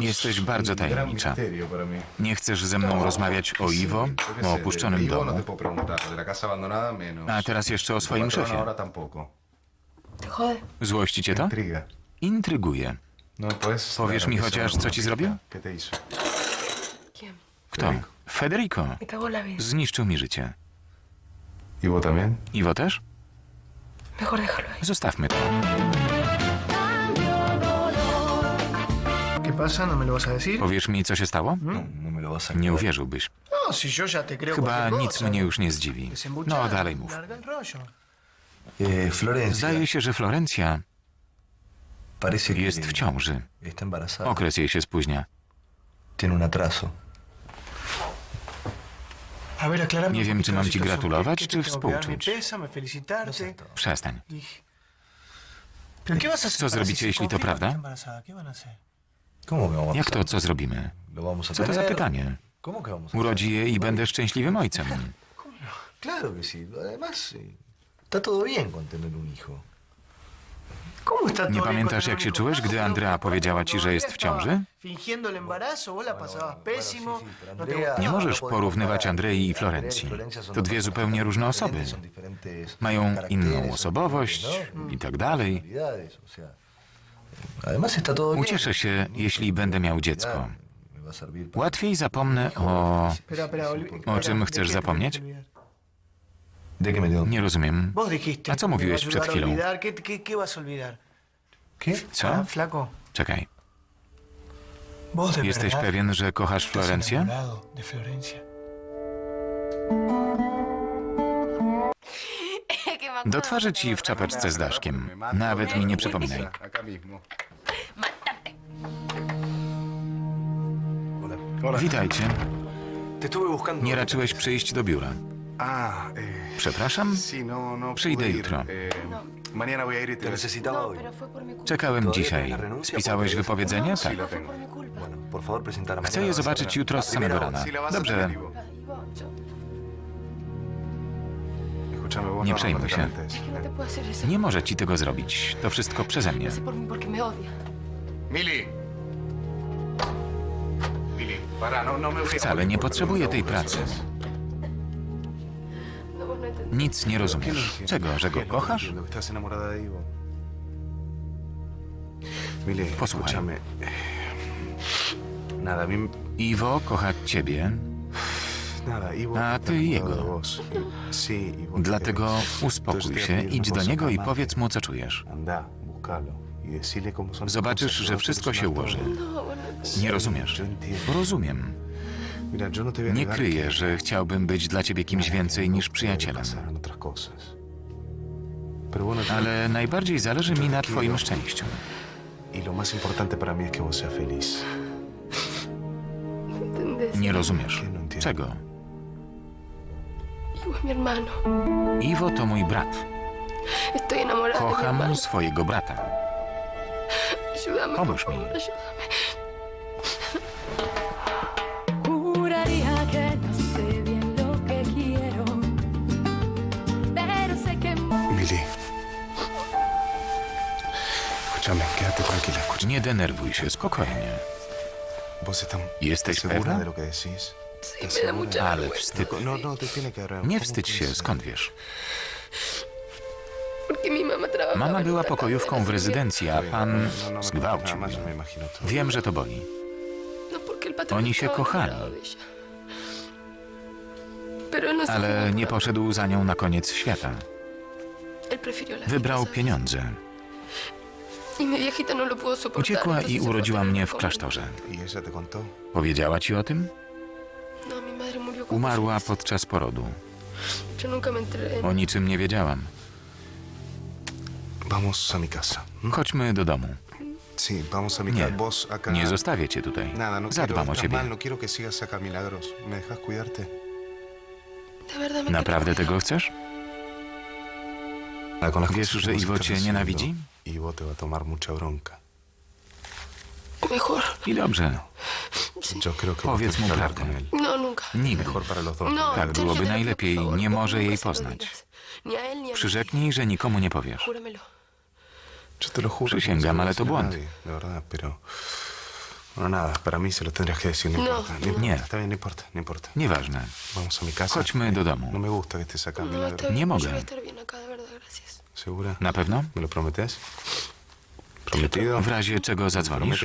Jesteś bardzo tajemnicza. Nie chcesz ze mną rozmawiać o Iwo, o opuszczonym domu, a teraz jeszcze o swoim szefie. Złości cię to? Intryguje. Powiesz mi chociaż, co ci zrobił? Kto? Federico. Zniszczył mi życie. Iwo też? Zostawmy to. Powiesz mi, co się stało? No, no me lo vas a Nie uwierzyłbyś. No, Chyba nic mnie już nie zdziwi. No, dalej mów. Eh. Zdaje się, że Florencja jest w ciąży. Okres jej się spóźnia. Nie wiem, czy mam ci gratulować, ¿Qué- qué czy współczuć? Przestań. Dije. ¿Pero qué vas a hacer Co zrobicie, jeśli to prawda? Jak to, co zrobimy? Co to za pytanie? ¿Cómo que vamos a Urodzi je i będę szczęśliwym ojcem. Claro que sí. Además, eh, está todo bien con tener un hijo. ¿Cómo está Nie pamiętasz, jak się czułeś, gdy Andrea powiedziała ci, że jest w ciąży? No gustaba. Nie możesz no porównywać comparar. Andrei i y Florencji. To dwie zupełnie różne osoby. Mają inną osobowość ¿no? i tak dalej. Ucieszę się, jeśli będę miał dziecko. Łatwiej zapomnę o... O czym ¿de chcesz zapomnieć? Nie rozumiem. A co mówiłeś przed chwilą? olvidar. ¿Qué, qué, ¿Qué vas a olvidar? ¿Qué? Co? Czekaj. Jesteś pewien, że kochasz Florencję? Do twarzy ci w czapeczce z daszkiem. Nawet mi nie przypominaj. Witajcie. Nie raczyłeś przyjść do biura. Przepraszam? Przyjdę jutro. Czekałem dzisiaj. Spisałeś wypowiedzenie? Tak. Chcę je zobaczyć jutro z samego rana. Dobrze, Nie przejmuj się. nie może ci tego zrobić. To wszystko przeze mnie. Mili. No, no Wcale nie potrzebuję tej pracy. Nic nie rozumiesz. Czego? Że go kochasz? Posłuchaj. Iwo kocha ciebie. A ty jego. dlatego uspokój się, idź do niego i powiedz mu, co czujesz. Zobaczysz, że wszystko się ułoży. Nie rozumiesz. Rozumiem. Nie kryję, że chciałbym być dla ciebie kimś więcej niż przyjacielem. Ale najbardziej zależy mi na twoim szczęściu. y lo más mi hermano. Iwo to mój brat. Estoy enamorada de mi Kocham swojego brata. Ayúdame, Pomóż mi. no que Mili. Escúchame, quédate tranquila. Nie denerwuj się, spokojnie. ¿Vos estás ¿Jesteś segura pewna? Ale wstyd. No, no. Nie ¿cómo wstydź się, skąd wiesz? Mama była una pokojówką w rezydencji, a pan No, zgwałcił ją. Wiem, że to boli. Oni się kochali. Ale nie poszedł za nią na koniec świata. Wybrał pieniądze. Uciekła i urodziła mnie w klasztorze. Powiedziała ci o tym? Umarła podczas porodu. O niczym nie wiedziałam. Vamos a mi casa. ¿m? Chodźmy do domu. Sí, vamos a mi Nie, casa. Vos acá... nie zostawię cię tutaj. Nada, no quiero, Zadbam o estás ciebie. mal, no quiero que sigas acá milagros. ¿Me dejas cuidarte? De verdad me Naprawdę tego chcesz? Ah, con las Wiesz, cosas że vos Iwo estás cię haciendo, nienawidzi? Iwo te va a tomar mucha bronca. Mejor. I dobrze. Yo creo que vos Powiedz mu que hablar prawdę. con él. No. Nigdy. No, Tak byłoby najlepiej. Nie może jej poznać. Przyrzeknij, że nikomu nie powiesz. Przysięgam, ale to błąd. no, No. No Nie. Nieważne. Chodźmy do domu. Nie mogę. Na pewno? W razie czego zadzwonisz,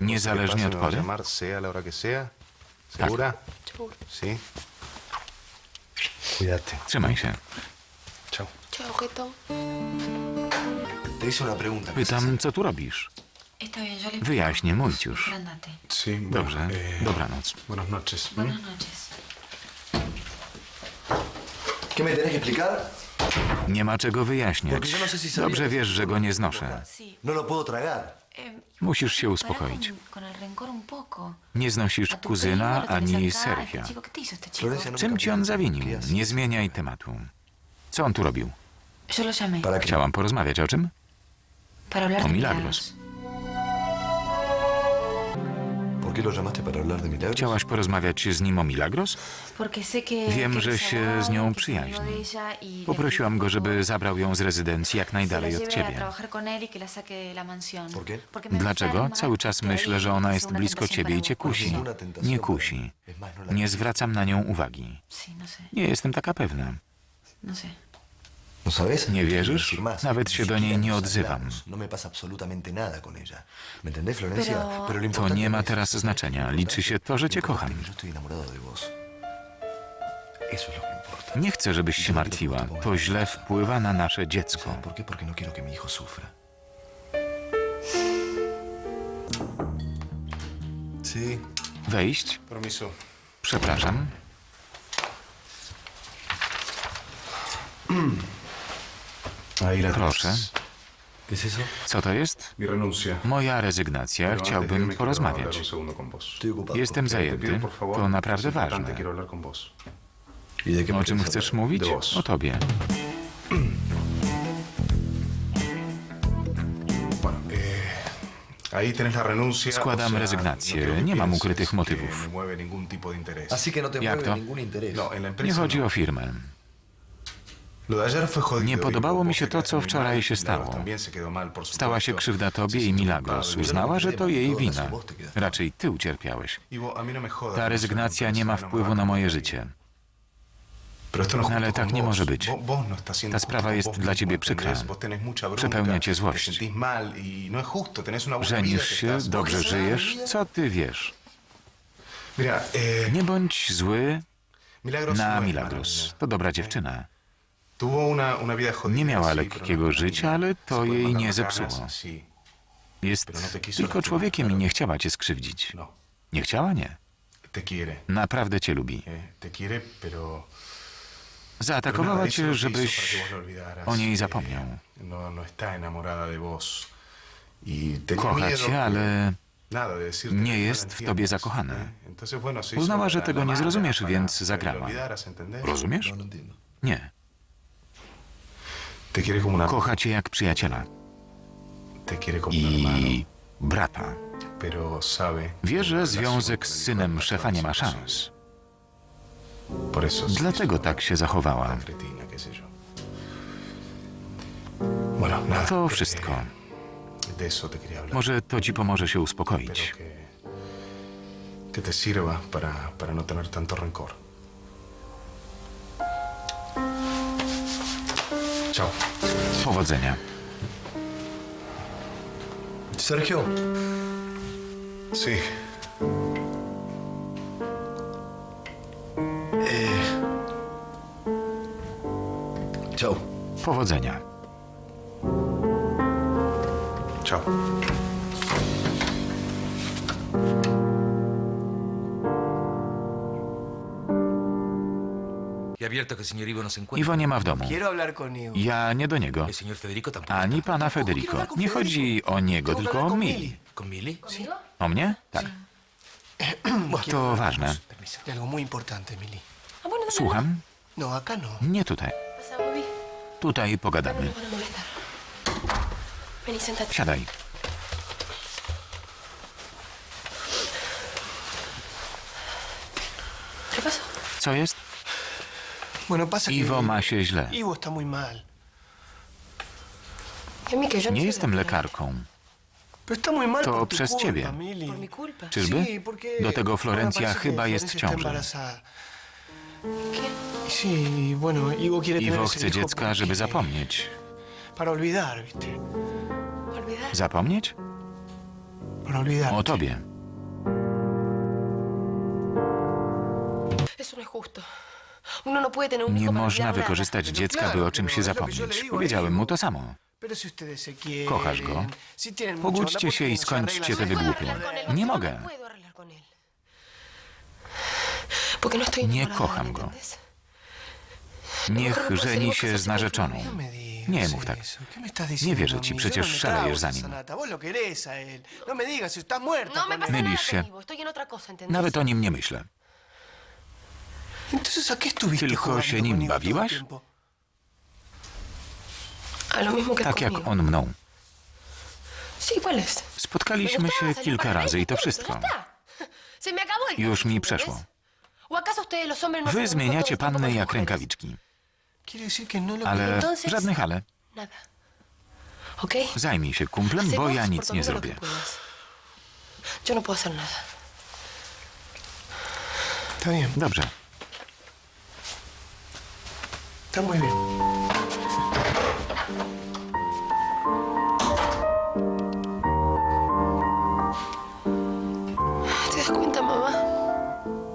niezależnie od pory, ¿Segura? Seguro. Sí. Cuídate. trzymaj się. Chao. Chao, jetón. Te hice una pregunta. Pytam, co tu robisz? Wyjaśnię, Mójciusz. Andate. Sí, bueno, Dobrze, eh, dobranoc. Buenas noches. ¿m? Buenas noches. ¿Qué me tenés que explicar? Nie ma czego wyjaśniać. No Dobrze que wiesz, że go nie znoszę. No lo puedo tragar. Musisz się uspokoić. Nie znosisz kuzyna ani Sergia. No Czym ci on zawinił? Nie zmieniaj tematu. Co on tu robił? Chciałam porozmawiać o czym? O milagros. Chciałaś porozmawiać z nim o Milagros? Wiem, że się z nią przyjaźni. y Poprosiłam go, żeby zabrał ją z rezydencji jak najdalej od ciebie. y Dlaczego? Cały czas ahí myślę, że ona es jest blisko ciebie i cię kusi. Nie kusi. no Nie zwracam na nią uwagi. No Nie jestem taka pewna. no sé. ¿No? Nie wierzysz? Nawet się do niej nie nos odzywam. No To nie no ma teraz znaczenia. Liczy się to, że cię kocham. Nie chcę, żebyś się martwiła. To źle wpływa na nasze dziecko. No. Wejść? Przepraszam. Proszę. Co to jest? Moja rezygnacja. Chciałbym porozmawiać. Jestem zajęty. To naprawdę ważne. Quiero hablar con vos. ¿Y de qué me O czym chcesz mówić? O tobie. Eh. Składam rezygnację. no Nie mam ukrytych motywów. no Jak to? No, Nie chodzi o firmę. Lo de ayer fue jodido Nie y podobało mi się to, co wczoraj się Milagros stało. Stała się krzywda tobie i Milagros. Uznała, że to jej wina. Te quedaste. Raczej ty ucierpiałeś. Y no Ta no rezygnacja nie ma no wpływu na moje życie. No Ale tak nie może być. No Ta sprawa jest dla ciebie przykra. Przepełnia cię złość. y no Żenisz się, dobrze żyjesz. Co ty wiesz? Eh, Nie bądź zły no na Milagros. To dobra dziewczyna. Nie miała lekkiego no- życia, ale to se puede jej nie zepsuło. Jest no tylko człowiekiem i nie chciała cię skrzywdzić. No, Nie chciała? Nie. Naprawdę cię lubi. eh. Zaatakowała cię, no żebyś o niej Eh, zapomniał. No, no. Y Kocha cię, ale nie no jest w tobie zakochana. eh. Hizo Uznała, że tego nie zrozumiesz, więc zagrała. Rozumiesz? No, no. Nie. Te quiere como una... Kocha cię jak przyjaciela Te quiere como un hermano. i brata. Pero sabe... Wie, że związek z synem szefa nie ma szans. Por eso se Dlatego hizo tak się zachowała. tan cretina, qué sé yo. Bueno, nada. To eh, wszystko. De eso te quería hablar. Może to ci pomoże się uspokoić. que, que te sirva para, para no tener tanto rencor. Chao. Powodzenia. Sergio, Sí. chao. Powodzenia. Chao. Iwo nie ma w domu. Ja nie do niego. Ani pana Federico. Nie chodzi o niego, tylko o Mili. O mnie? Tak. To ważne. Ah, Słucham? No, no. Nie tutaj. Tutaj No pogadamy. Siadaj. Co jest? Iwo ma się źle. Nie jestem lekarką. To przez ciebie. Czyżby? Do tego Florencja chyba jest w ciąży. Iwo chce dziecka, żeby zapomnieć. Zapomnieć? O tobie. Eso no es justo. No Nie można wykorzystać dziecka, by o czymś się zapomnieć. Powiedziałem mu to samo. Kochasz go. Pogódźcie onda, ¿por się i no skończcie te solos? wygłupy. Nie mogę. No no Nie kocham ¿me go. Niech żeni się z narzeczoną. No Nie mów tak. eso. ¿Qué me estás diciendo wierzę ci, przecież no szalejesz za nim. No No Mylisz się. Nawet o nim nie myślę. Entonces, ¿a qué estuviste Tylko się nim bawiłaś? Tak jak on mną. Spotkaliśmy gustaba się salir kilka razy i to wszystko. Już mi przeszło. ¿O acaso ustedes los hombres no Wy zmieniacie panny jak rękawiczki. No Ale żadnych ale. Zajmij się kumplem, bo ja nic nie zrobię. puedas. Yo no puedo hacer nada. Está bien, Dobrze. Está muy bien. ¿Te das cuenta, mamá?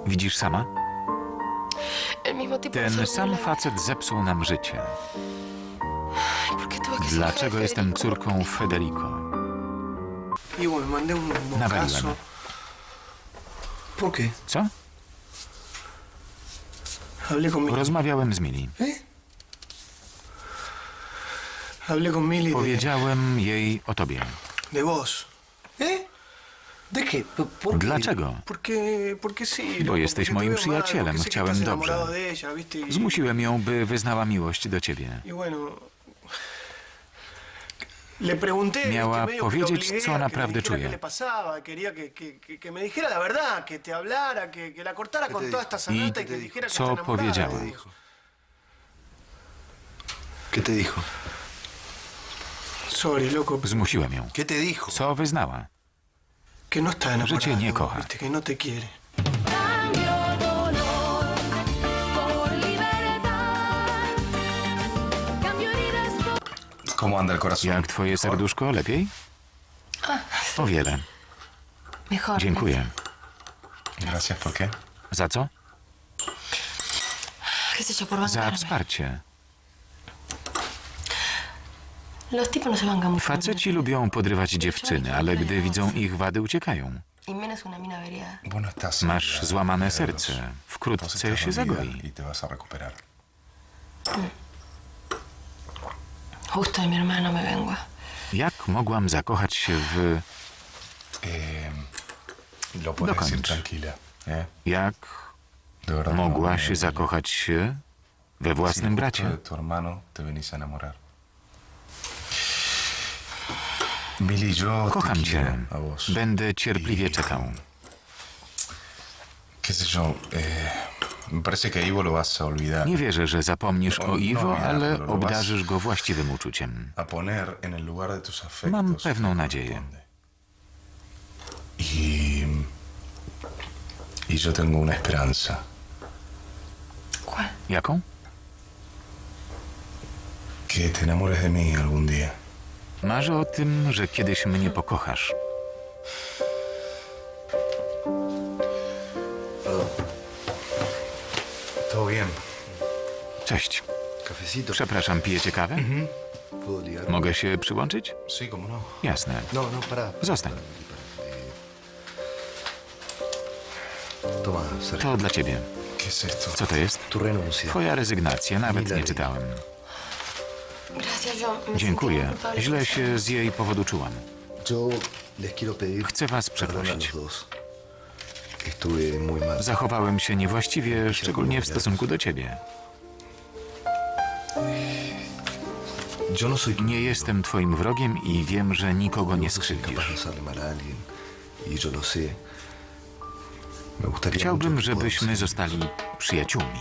Widzisz sama? Ten sam facet zepsuł nam życie. ¿Por qué tuve que ser hija Dlaczego jestem córką Federico? Bueno, me mandé un Nawaliłem. bocazo. ¿Por qué? Co? Hablé con Mili. Rozmawiałem z Mili. ¿Eh? Hablé con Mili de, Powiedziałem jej o tobie. de vos. ¿Eh? ¿De qué? ¿Por por qué? Dlaczego? Porque, porque sí. Bo jesteś moim przyjacielem, chciałem dobrze. Y- Zmusiłem ją, by wyznała miłość do ciebie. Y. Miała powiedzieć, co naprawdę czuje. que co powiedziała? ¿Qué te dijo? Sorry, loco. Zmusiłem ją. ¿Qué te dijo? Co wyznała? Que no está enamorada. cię nie vos, kocha. ¿viste? Que no te quiere. Cambio dolor por libertad. Cambio heridas por ¿Cómo anda el corazón? Jak twoje serduszko? Lepiej? O wiele. Mejor. Dziękuję. Gracias, ¿por qué? Za co? ¿Qué sé yo, por Za bancarme? wsparcie. Faceci lubią podrywać dziewczyny, ale gdy widzą ich wady, uciekają. Y no. Masz złamane serce. Wkrótce się zagoi. Y vengo. Jak mogłam zakochać się w... Dokończ. ¿eh? Jak no, mogłaś no, zakochać się we własnym bracie? de tu hermano te venís a enamorar. Billy, yo Kocham cię. Będę cierpliwie czekał. olvidar. Nie wierzę, że zapomnisz No, o Iwo, no, ale no, no, obdarzysz go właściwym uczuciem. Mam pewną nadzieję. corresponde. Y, y yo tengo una esperanza. Jaką? Que te enamores de mí algún día. Marzę o tym, że kiedyś mnie pokochasz. ¿Todo bien? Cześć. ¿Cafecito? Przepraszam, pijecie kawę? ¿Puedo ligar? Mogę się przyłączyć? Sí, no. Jasne. No, no. Zostań. Toma, Sergio. To dla ciebie. ¿Qué es esto? Co to jest? Tu renuncia. Twoja rezygnacja, nawet nie czytałem. Dziękuję. Źle się z jej powodu czułam. Chcę was przeprosić. Zachowałem się niewłaściwie, szczególnie w stosunku do ciebie. Nie jestem twoim wrogiem i wiem, że nikogo nie skrzywdzisz. Chciałbym, żebyśmy zostali przyjaciółmi.